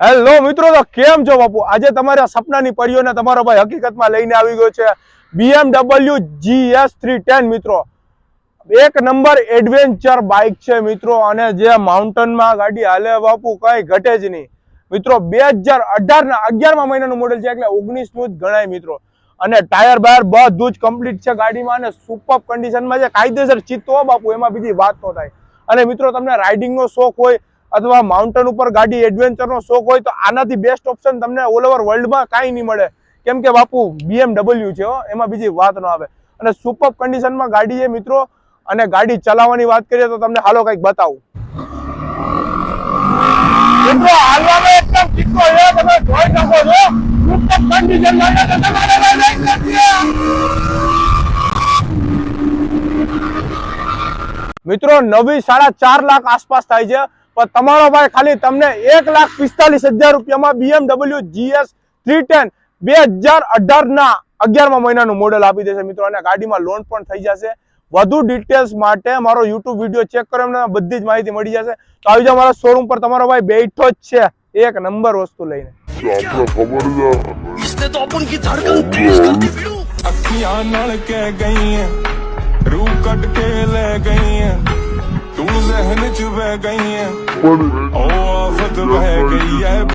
Hello મિત્રો, તો કેમ છો બાપુ? આજે તમારા સપનાની પરીઓને તમારો ભાઈ હકીકતમાં લઈને આવી ગયો છે. BMW GS થ્રી ટેન મિત્રો. એક નંબર એડવેન્ચર બાઇક છે મિત્રો, અને જે માઉન્ટેનમાં ગાડી હાલે બાપુ, કઈ ઘટે જ નહીં. મિત્રો, બે હજાર અઢાર ના અગિયારમા મહિનાનું મોડેલ છે, એટલે ઓગણીસનું જ ગણાય મિત્રો. અને ટાયર બાયર બધું જ કમ્પ્લીટ છે ગાડીમાં, અને સુપર કન્ડિશનમાં છે. કાયદેસર ચિત્તો બાપુ, એમાં બીજી વાત તો થાય. અને મિત્રો, તમને રાઇડિંગ નો શોખ હોય અથવા માઉન્ટેન ઉપર ગાડી એડવેન્ચર નો શોખ હોય તો આનાથી બેસ્ટ ઓપ્શન તમને ઓલ ઓવર વર્લ્ડમાં કાંઈ નહીં મળે. કેમ કે બાપુ બીએમડબલ્યુ છે એમાં બીજી વાત ન આવે. અને સુપર કન્ડિશનમાં ગાડી છે મિત્રો, અને ગાડી ચલાવવાની વાત કરીએ તો તમને હાલો કંઈક બતાવું. મિત્રો. મિત્રો, નવી સાડા ચાર લાખ આસપાસ થાય છે. પણ તમારો ભાઈ ખાલી તમને એક લાખ પિસ્તાલીસ હજાર રૂપિયામાં બીએમડબલ્યુ જીએસ થ્રી ટેન બે હજાર અઢારના અગિયારમા મહિનાનું મોડેલ આપી દેશે મિત્રો. અને ગાડીમાં લોન પણ થઈ જશે. વધુ ડિટેલ્સ માટે મારો યુટ્યુબ વીડિયો ચેક કરો એમને બધી જ માહિતી મળી જશે. તો આવી જાઓ મારા શોરૂમ પર. તમારો ભાઈ બેઠો જ છે. એક નંબર વસ્તુ લઈને. રૂ કટ લે ગઈ Bugün içi be gayye O afet be gayye